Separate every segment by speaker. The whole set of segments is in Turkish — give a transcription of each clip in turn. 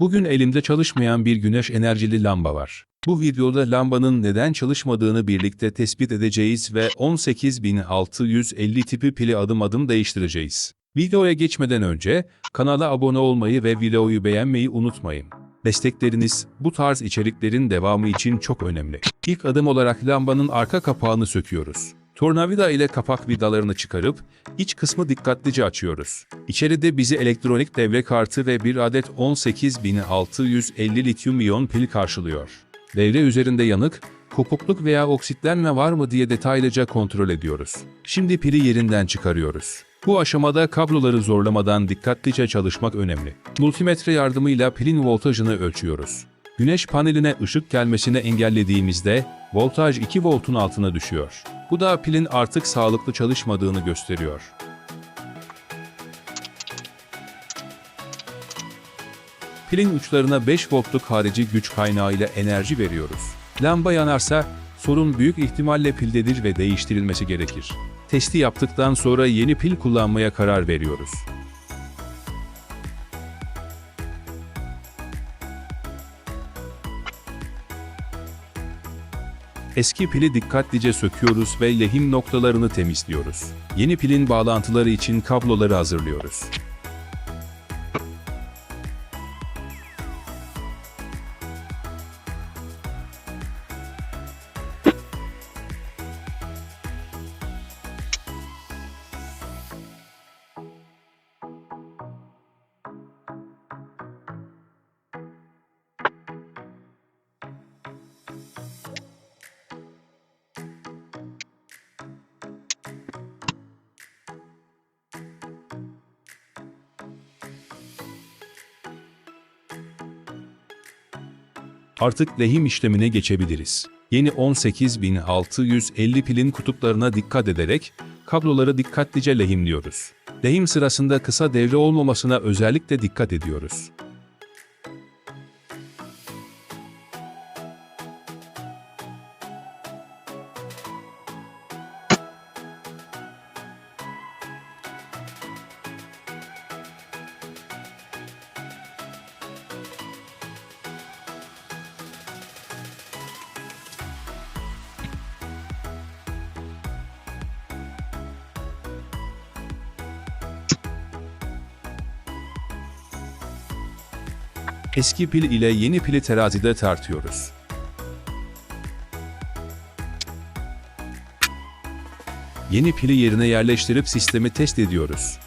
Speaker 1: Bugün elimde çalışmayan bir güneş enerjili lamba var. Bu videoda lambanın neden çalışmadığını birlikte tespit edeceğiz ve 18650 tipi pili adım adım değiştireceğiz. Videoya geçmeden önce kanala abone olmayı ve videoyu beğenmeyi unutmayın. Destekleriniz bu tarz içeriklerin devamı için çok önemli. İlk adım olarak lambanın arka kapağını söküyoruz. Tornavida ile kapak vidalarını çıkarıp iç kısmı dikkatlice açıyoruz. İçeride bizi elektronik devre kartı ve bir adet 18650 lityum iyon pil karşılıyor. Devre üzerinde yanık, kopukluk veya oksitlenme var mı diye detaylıca kontrol ediyoruz. Şimdi pili yerinden çıkarıyoruz. Bu aşamada kabloları zorlamadan dikkatlice çalışmak önemli. Multimetre yardımıyla pilin voltajını ölçüyoruz. Güneş paneline ışık gelmesini engellediğimizde voltaj 2 voltun altına düşüyor. Bu da pilin artık sağlıklı çalışmadığını gösteriyor. Pilin uçlarına 5 voltluk harici güç kaynağı ile enerji veriyoruz. Lamba yanarsa sorun büyük ihtimalle pildedir ve değiştirilmesi gerekir. Testi yaptıktan sonra yeni pil kullanmaya karar veriyoruz. Eski pili dikkatlice söküyoruz ve lehim noktalarını temizliyoruz. Yeni pilin bağlantıları için kabloları hazırlıyoruz. Artık lehim işlemine geçebiliriz. Yeni 18650 pilin kutuplarına dikkat ederek kabloları dikkatlice lehimliyoruz. Lehim sırasında kısa devre olmamasına özellikle dikkat ediyoruz. Eski pil ile yeni pili terazide tartıyoruz. Yeni pili yerine yerleştirip sistemi test ediyoruz.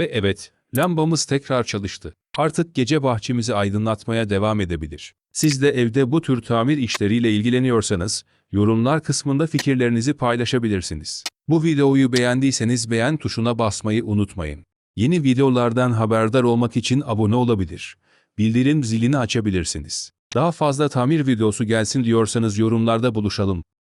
Speaker 1: Ve evet, lambamız tekrar çalıştı. Artık gece bahçemizi aydınlatmaya devam edebilir. Siz de evde bu tür tamir işleriyle ilgileniyorsanız, yorumlar kısmında fikirlerinizi paylaşabilirsiniz. Bu videoyu beğendiyseniz beğen tuşuna basmayı unutmayın. Yeni videolardan haberdar olmak için abone olabilir. Bildirim zilini açabilirsiniz. Daha fazla tamir videosu gelsin diyorsanız yorumlarda buluşalım.